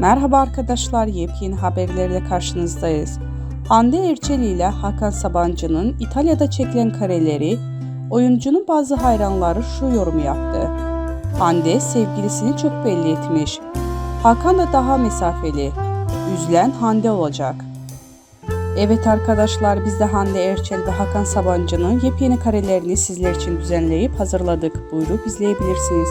Merhaba arkadaşlar, yepyeni haberlerle karşınızdayız. Hande Erçel ile Hakan Sabancı'nın İtalya'da çekilen kareleri, oyuncunun bazı hayranları şu yorumu yaptı. Hande sevgilisini çok belli etmiş. Hakan da daha mesafeli. Üzülen Hande olacak. Evet arkadaşlar biz de Hande Erçel ve Hakan Sabancı'nın yepyeni karelerini sizler için düzenleyip hazırladık. Buyurup izleyebilirsiniz.